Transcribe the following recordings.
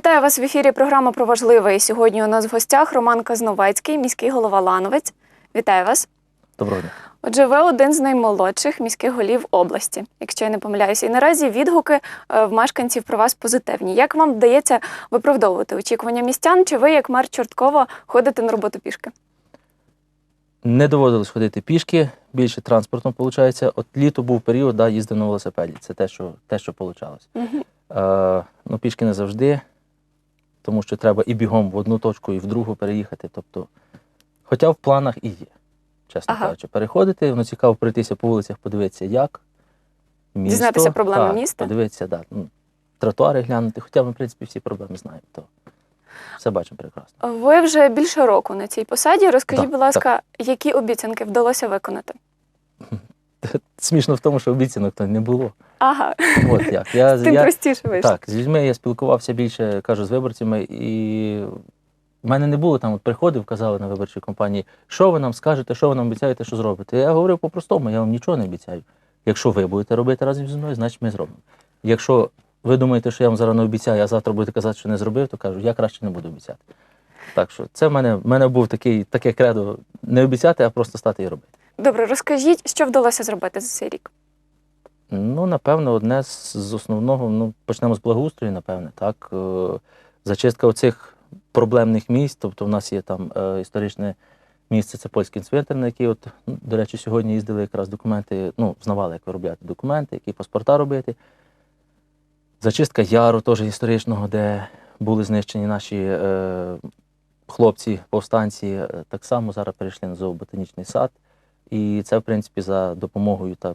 Вітаю вас в ефірі. Програма про важливе. І сьогодні у нас в гостях Роман Казновецький, міський голова Лановець. Вітаю вас. Доброго дня. Отже, ви один з наймолодших міських голів області, якщо я не помиляюся. І наразі відгуки е, в мешканців про вас позитивні. Як вам вдається виправдовувати очікування містян? Чи ви, як мер Чорткова, ходите на роботу пішки? Не доводилось ходити пішки, більше транспортом виходить. От літо був період, да, їздив на велосипеді. Це те, що те, що вийшло. Угу. Е, ну, пішки не завжди, тому що треба і бігом в одну точку, і в другу переїхати. Тобто, хоча в планах і є, чесно Ага. кажучи, переходити, воно цікаво пройтися по вулицях, подивитися, як. Місто, Дізнатися проблеми так, міста? Подивитися, да, ну, тротуари глянути, хоча ми, в принципі, всі проблеми знаємо, то все бачимо прекрасно. Ви вже більше року на цій посаді. Розкажіть, Так, будь ласка, які обіцянки вдалося виконати? Смішно в тому, що обіцянок то не було. Ага, От як. Я, тим я, простіше вийшло. Так, з людьми я спілкувався більше, кажу, з виборцями, і в мене не було там, от приходив, казали на виборчій кампанії, що ви нам скажете, що ви нам обіцяєте, що зробите. Я говорив по-простому, я вам нічого не обіцяю. Якщо ви будете робити разом зі мною, значить ми зробимо. Якщо ви думаєте, що я вам зараз не обіцяю, а завтра будете казати, що не зробив, то кажу, я краще не буду обіцяти. Так що це в мене, в мене був такий, таке кредо не обіцяти, а просто стати і робити. Добре, розкажіть, що вдалося зробити за цей рік. Ну, напевно, одне з основного, ну, почнемо з благоустрою, напевне, так. Е, Зачистка оцих проблемних місць. Тобто, в нас є там е, історичне місце, це польський цвинтар, на який, от, ну, до речі, сьогодні їздили якраз документи, ну, знавали, як виробляти документи, які паспорта робити. Зачистка яру теж історичного, де були знищені наші е, хлопці, повстанці. Е, Так само зараз перейшли на зооботанічний сад. І це, в принципі, за допомогою там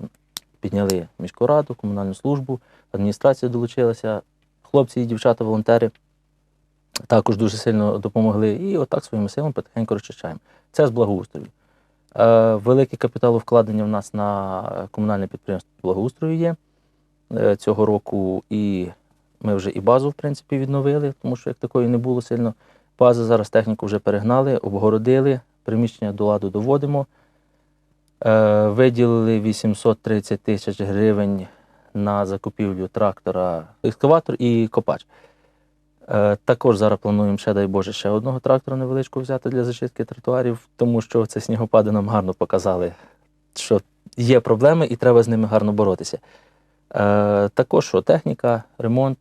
підняли міську раду, комунальну службу, адміністрація долучилася, хлопці і дівчата, волонтери також дуже сильно допомогли. І отак своїми силами потихеньку розчищаємо. Це з благоустрою. Е, велике капіталовкладення в нас на комунальне підприємство благоустрою є е, цього року. І ми вже і базу, в принципі, відновили, тому що як такої не було сильно. Бази зараз техніку вже перегнали, обгородили, приміщення до ладу доводимо. Е, Виділили 830 тисяч гривень на закупівлю трактора, екскаватор і копач. Е, Також зараз плануємо ще, дай Боже, ще одного трактора невеличкого взяти для зачистки тротуарів, тому що це снігопади нам гарно показали, що є проблеми і треба з ними гарно боротися. Е, Також що техніка, ремонт.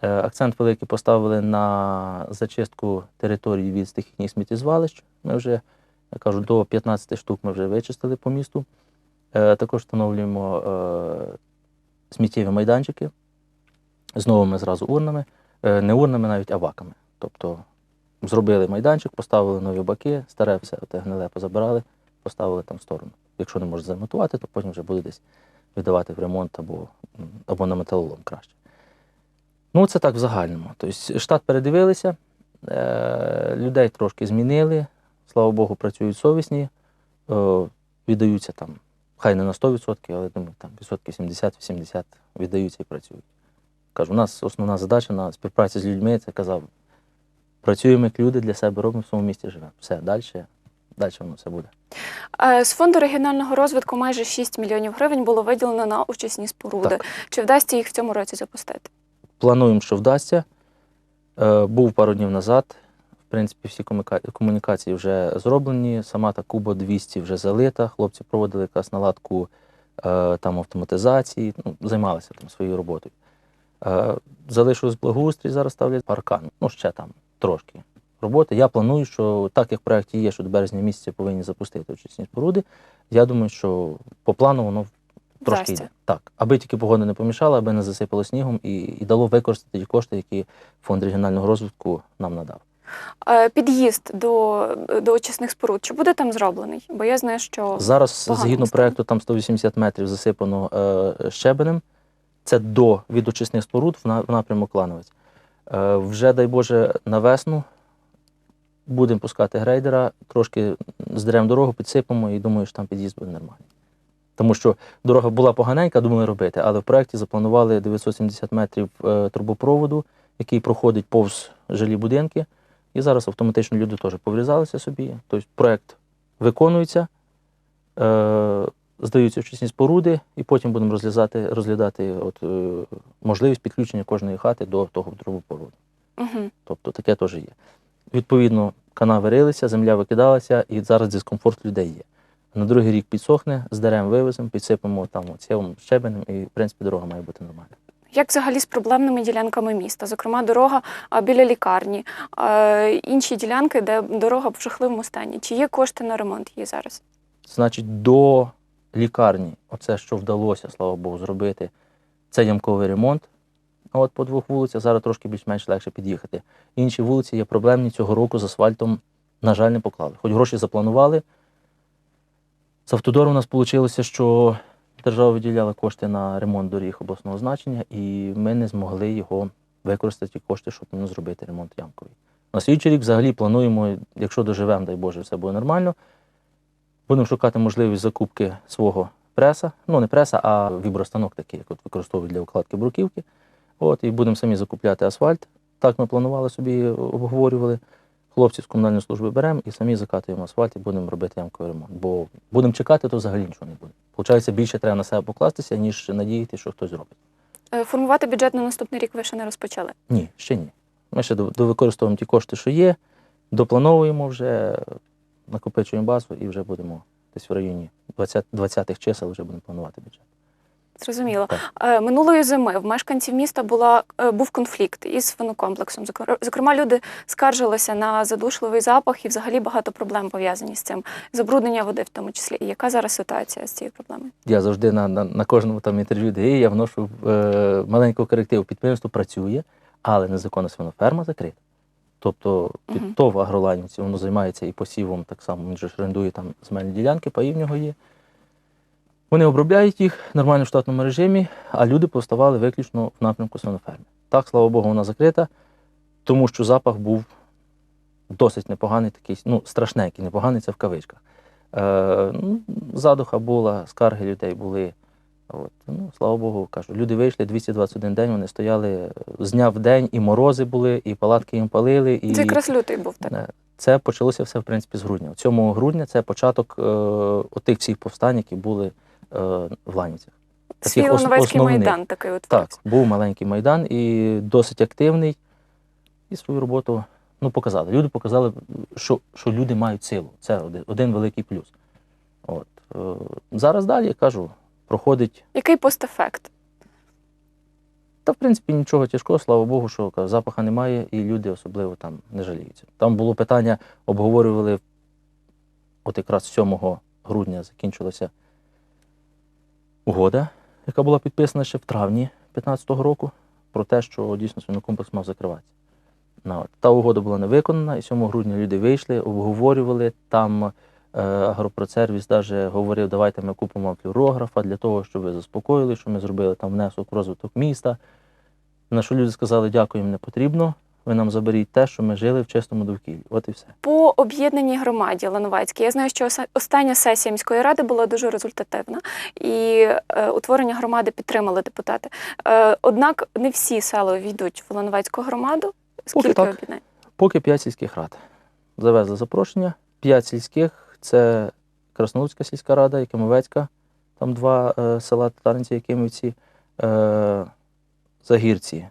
Акцент великий поставили на зачистку території від стихійних сміттєзвалищ. Ми вже я кажу, до 15 штук ми вже вичистили по місту. Е, також встановлюємо е, сміттєві майданчики з новими зразу урнами, е, не урнами навіть, а баками. Тобто зробили майданчик, поставили нові баки, старе все те гниле позабирали, поставили там в сторону. Якщо не можуть замотувати, то потім вже буде десь віддавати в ремонт або, або на металолом краще. Ну, це так в загальному. Тобто штат передивилися, людей трошки змінили, слава Богу, працюють совісні, е, віддаються там, хай не на 100%, але думаю, там відсотків 70-80 віддаються і працюють. Кажу, у нас основна задача на співпраці з людьми, це казав, працюємо як люди для себе, робимо в своєму місті живемо. Все, далі, далі воно все буде. Е, З фонду регіонального розвитку майже 6 мільйонів гривень було виділено на очисні споруди. Так. Чи вдасться їх в цьому році запустити? Плануємо, що вдасться. Е, був пару днів назад. В принципі, всі комунікації вже зроблені. Сама та Куба 200 вже залита. Хлопці проводили якраз наладку е, там автоматизації, ну, займалися там своєю роботою. Е, залишилось благоустрій, зараз ставлять паркан. Ну, ще там трошки роботи. Я планую, що так як в проєкті є, що до березня місяця повинні запустити очисні споруди. Я думаю, що по плану воно трошки йде. Так, аби тільки погода не помішала, аби не засипало снігом і, і дало використати ті кошти, які фонд регіонального розвитку нам надав. Е, Під'їзд до, до очисних споруд, чи буде там зроблений? Бо я знаю, що Зараз, згідно стало. проекту, там 180 метрів засипано е, щебенем. Це до від очисних споруд в, на, в напрямок Клановець. Е, вже, дай Боже, на весну будемо пускати грейдера, трошки здеремо дорогу, підсипемо і думаю, що там під'їзд буде нормальний. Тому що дорога була поганенька, думали робити, але в проєкті запланували 970 метрів е, трубопроводу, який проходить повз жилі будинки. І зараз автоматично люди теж поврізалися собі. Тобто проєкт виконується, е, здаються очисні споруди, і потім будемо розглядати, розглядати от, е, можливість підключення кожної хати до того трубопроводу. Угу. Тобто таке теж є. Відповідно, канави рилися, земля викидалася, і зараз дискомфорт людей є. На другий рік підсохне, здеремо, вивеземо, підсипемо там оцєвим щебенем, і в принципі дорога має бути нормальна. Як взагалі з проблемними ділянками міста? Зокрема, дорога біля лікарні, інші ділянки, де дорога в жахливому стані. Чи є кошти на ремонт її зараз? Значить, до лікарні, оце, що вдалося, слава Богу, зробити, це ямковий ремонт. От по двох вулицях зараз трошки більш-менш легше під'їхати. Інші вулиці є проблемні цього року з асфальтом, на жаль, не поклали. Хоч гроші запланували. З автодору у нас вийшло, що держава виділяла кошти на ремонт доріг обласного значення, і ми не змогли його використати, кошти, щоб ну, зробити ремонт ямковий. На слідчий рік взагалі плануємо, якщо доживемо, дай Боже, все буде нормально. Будемо шукати можливість закупки свого преса. Ну, не преса, а вібростанок такий, як от використовують для укладки бруківки. От, і будемо самі закупляти асфальт. Так ми планували собі, обговорювали. Хлопці з комунальної служби беремо і самі закатуємо асфальт і будемо робити ямковий ремонт. Бо будемо чекати, то взагалі нічого не буде. Получається, більше треба на себе покластися, ніж надіяти, що хтось зробить. Е, Формувати бюджет на наступний рік ви ще не розпочали. Ні, ще ні. Ми ще довикористовуємо ті кошти, що є, доплановуємо вже, накопичуємо базу і вже будемо десь в районі 20 20-х чисел вже будемо планувати бюджет. Зрозуміло. Так. Е, Минулої зими в мешканців міста була, е, був конфлікт із свинокомплексом. Зокр- Зокрема, люди скаржилися на задушливий запах і взагалі багато проблем пов'язані з цим. Забруднення води в тому числі. І яка зараз ситуація з цією проблемою? Я завжди на, на, на кожному там інтерв'ю, де є, я вношу е, маленького корективу. Підприємство працює, але незаконна свиноферма закрита. Тобто під ТОВ агроланівці воно займається і посівом, так само він же орендує там земельні ділянки, паї в нього є. Вони обробляють їх нормально в штатному режимі, а люди поставали виключно в напрямку свиноферми. Так, слава Богу, вона закрита, тому що запах був досить непоганий, такий, ну, страшненький, непоганий це в кавичках. Е, ну, задуха була, скарги людей були. От. Ну, слава Богу, кажу, люди вийшли 221 день, вони стояли з дня в день, і морози були, і палатки їм палили. І... Це якраз лютий був так. Е, Це почалося все, в принципі, з грудня. 7 грудня це початок е, отих всіх повстань, які були в Ланівцях. Свій Лановецький майдан такий от. Так, був маленький майдан і досить активний. І свою роботу ну, показали. Люди показали, що, що люди мають силу. Це один, один великий плюс. От. Е, зараз далі, я кажу, проходить. Який постефект? Та, в принципі, нічого тяжкого, слава Богу, що запаха немає, і люди особливо там не жаліються. Там було питання, обговорювали, от якраз 7 грудня закінчилася угода, яка була підписана ще в травні 2015 року, про те, що дійсно свинокомплекс мав закриватися. Та угода була не виконана, і 7 грудня люди вийшли, обговорювали. Там е, агропроцервіс навіть говорив, давайте ми купимо флюорографа для того, щоб ви заспокоїли, що ми зробили там внесок в розвиток міста. На що люди сказали, дякуємо, не потрібно. Ви нам заберіть те, що ми жили в чистому довкіллі. От і все. По об'єднаній громаді Лановецькій. Я знаю, що остання сесія міської ради була дуже результативна, і е, утворення громади підтримали депутати. Е, однак не всі села війдуть в Лановецьку громаду. Скільки об'єднань? Поки 5 сільських рад. Завезли запрошення. 5 сільських це Краснолуцька сільська рада, Якимовецька, там два е, села Татаринці, Якимівці, е, Загірці, За-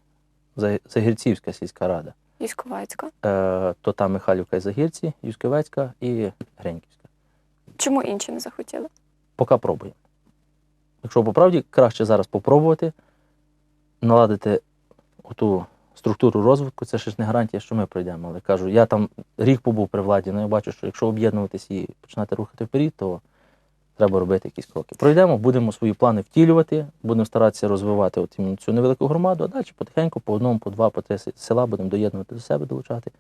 Загірцівська сільська рада. Юськовецька. Е, то там Михайлівка і Загірці, Юсківецька і Греньківська. Чому інші не захотіли? Поки пробуємо. Якщо по правді, краще зараз попробувати наладити оту структуру розвитку, це ще ж не гарантія, що ми пройдемо. Але кажу, я там рік побув при владі, але я бачу, що якщо об'єднуватись і починати рухати вперед, то треба робити якісь кроки. Пройдемо, будемо свої плани втілювати, будемо старатися розвивати от цю невелику громаду, а далі потихеньку по одному, по два, по три села будемо доєднувати до себе, долучати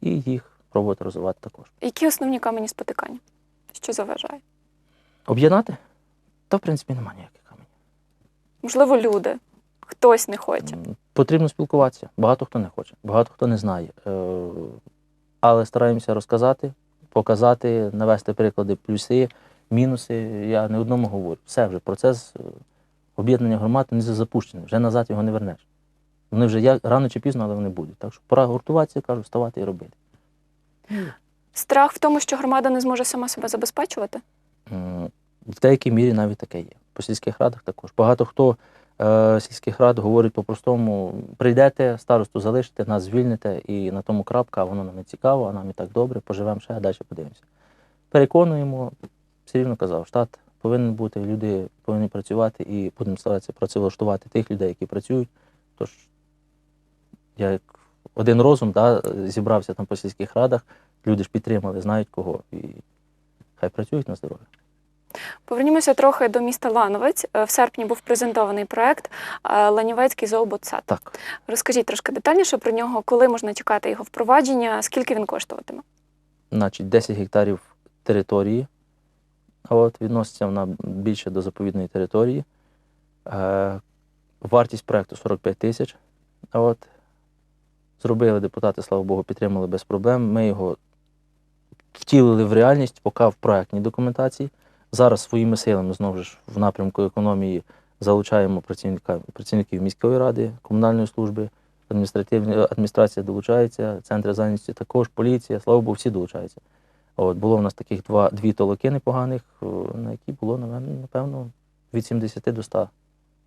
і їх пробувати розвивати також. Які основні камені спотикання? Що заважає? Об'єднати? Та, в принципі, немає ніяких каменів. Можливо, люди. Хтось не хоче. Потрібно спілкуватися. Багато хто не хоче, багато хто не знає. Е, Але стараємося розказати, показати, навести приклади, плюси, мінуси. Я не одному говорю. Все вже процес е, об'єднання громад не запущений, вже назад його не вернеш. Вони вже як рано чи пізно, але вони будуть. Так що пора гуртуватися, кажу, вставати і робити. Страх в тому, що громада не зможе сама себе забезпечувати. В деякій мірі навіть таке є. По сільських радах також. Багато хто е, сільських рад говорять по-простому: прийдете, старосту залишите, нас звільните, і на тому крапка, а воно нам не цікаво, а нам і так добре, поживемо ще, а далі подивимося. Переконуємо, все рівно казав, штат повинен бути, люди повинні працювати і будемо старатися працевлаштувати тих людей, які працюють. Тож я як один розум да, зібрався там по сільських радах, люди ж підтримали, знають кого, і хай працюють на здоров'я. Повернімося трохи до міста Лановець. Е, В серпні був презентований проект е, Ланівецький зооботсад. Так. Розкажіть трошки детальніше про нього, коли можна чекати його впровадження, скільки він коштуватиме? значить, 10 гектарів території. А От, відноситься вона більше до заповідної території. Е, вартість проєкту 45 тисяч. От, зробили депутати, слава Богу, підтримали без проблем. Ми його втілили в реальність, поки в проєктній документації. Зараз своїми силами знову ж в напрямку економії залучаємо працівників міської ради, комунальної служби, адміністративні адміністрація долучається, центри зайнятості також, поліція, слава Богу, всі долучаються. От, було в нас таких два, дві толоки непоганих, на які було, напевно, напевно, від 70 до 100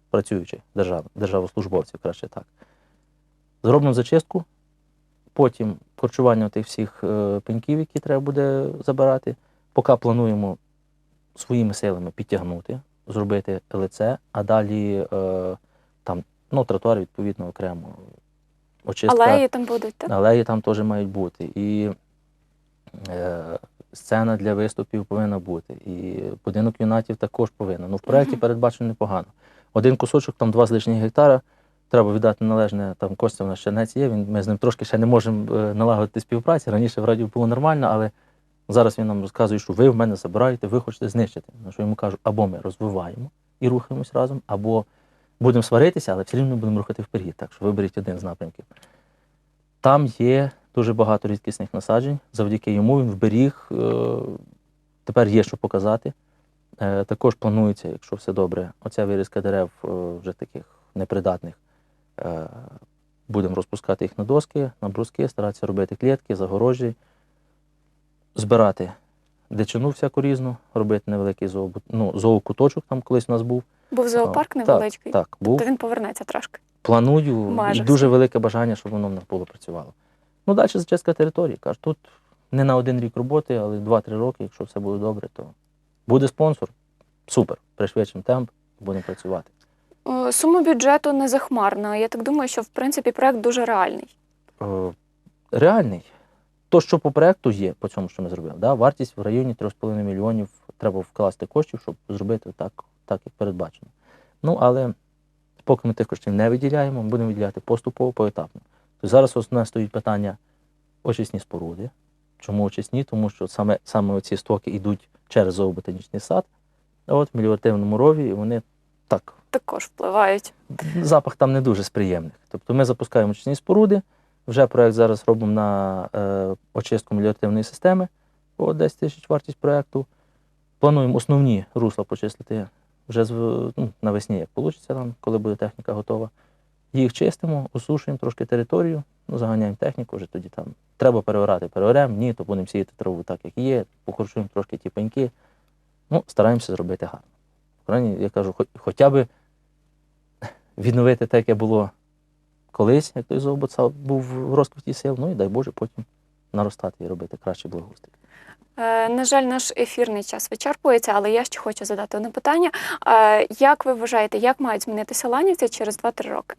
працюючих держав, державослужбовців, краще так. Зробимо зачистку, потім корчування тих всіх е, пеньків, які треба буде забирати. Поки плануємо своїми силами підтягнути, зробити ЛЦ, а далі е, там, ну, тротуар відповідно окремо. Очистка. Алеї там будуть, так? Алеї там теж мають бути. І е, сцена для виступів повинна бути. І будинок юнатів також повинен. Ну, в проєкті передбачено непогано. Один кусочок, там два з лишніх гектара. Треба віддати належне, там Костя в нас Чернець є. Він, ми з ним трошки ще не можемо е, налагодити співпрацю. Раніше в радіо було нормально, але зараз він нам розказує, що ви в мене забираєте, ви хочете знищити. На що йому кажу, або ми розвиваємо і рухаємось разом, або будемо сваритися, але все рівно будемо рухати вперед. Так що виберіть один з напрямків. Там є дуже багато рідкісних насаджень. Завдяки йому він вберіг. е, Тепер є що показати. Е, Також планується, якщо все добре, оця вирізка дерев е, вже таких непридатних. Будемо розпускати їх на доски, на бруски, старатися робити клітки, загорожі, збирати дичину всяку різну, робити невеликий зоо, ну, зоокуточок там колись у нас був. Був зоопарк невеличкий. Так, був. То він повернеться трошки. Планую Майже і дуже велике бажання, щоб воно в нас було працювало. Ну, далі зачистка території. Кажу, тут не на один рік роботи, але 2-3 роки, якщо все буде добре, то буде спонсор. Супер. Пришвидшимо темп, будемо працювати. Е, Сума бюджету не захмарна. Я так думаю, що в принципі проект дуже реальний. Е, реальний. То, що по проекту є, по цьому, що ми зробили, да, вартість в районі 3,5 мільйонів треба вкласти коштів, щоб зробити так, так як передбачено. Ну, але поки ми тих коштів не виділяємо, ми будемо виділяти поступово, поетапно. Тобто зараз основне стоїть питання очисні споруди. Чому очисні? Тому що саме, саме оці стоки йдуть через зооботанічний сад, а от в меліоративному рові, вони так Також впливають. запах там не дуже сприємний. Тобто ми запускаємо очисні споруди. Вже проект зараз робимо на е, очистку меліоративної системи. По 10 тисяч вартість проекту. Плануємо основні русла почистити вже з, ну, навесні, як вийде коли буде техніка готова. Їх чистимо, осушуємо трошки територію, ну, заганяємо техніку, вже тоді там треба переорати, переоремо, ні, то будемо сіяти траву так, як є, покорчуємо трошки ті пеньки. Ну, стараємося зробити гарно. В крайній, я кажу, хоча б відновити те, яке було колись, як той зообоцал був в розквіті сил, ну і дай Боже потім наростати і робити краще благоустрій. Е, На жаль, наш ефірний час вичерпується, але я ще хочу задати одне питання. Е, Як ви вважаєте, як мають змінитися ланівці через 2-3 роки?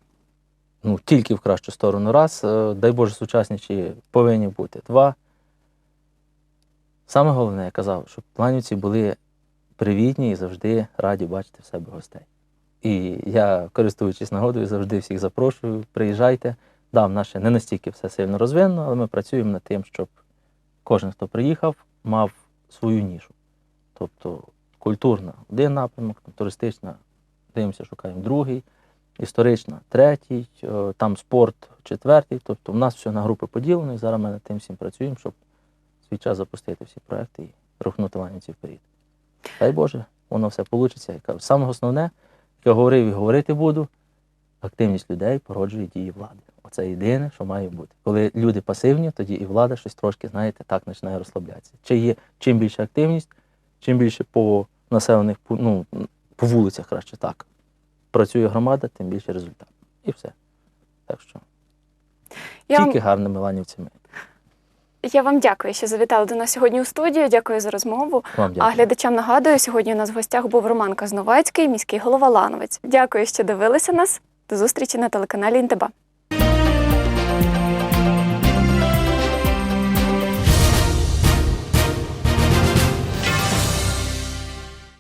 Ну, тільки в кращу сторону раз. Е, Дай Боже, сучасніші повинні бути. Два. Саме головне, я казав, щоб планівці були привітні і завжди раді бачити в себе гостей. І я, користуючись нагодою, завжди всіх запрошую, приїжджайте. Да, в нас ще не настільки все сильно розвинено, але ми працюємо над тим, щоб кожен, хто приїхав, мав свою нішу. Тобто культурна один напрямок, туристична, дивимося, шукаємо другий, історична третій, е, там спорт четвертий. Тобто в нас все на групи поділено, і зараз ми над тим всім працюємо, щоб свій час запустити всі проекти і рухнути Ванівці вперед. Дай Боже, воно все вийде. Саме основне, як я говорив і говорити буду, активність людей породжує дії влади. Оце єдине, що має бути. Коли люди пасивні, тоді і влада щось трошки, знаєте, так починає розслаблятися. Чи є чим більше активність, чим більше по населених ну, по вулицях, краще так. Працює громада, тим більше результат. І все. Так що Я вам, тільки гарними ланівцями. я вам дякую, що завітали до нас сьогодні у студію. Дякую за розмову. Вам А глядачам нагадую, сьогодні у нас в гостях був Роман Казновецький, міський голова Лановець. Дякую, що дивилися нас. До зустрічі на телеканалі Інтеба.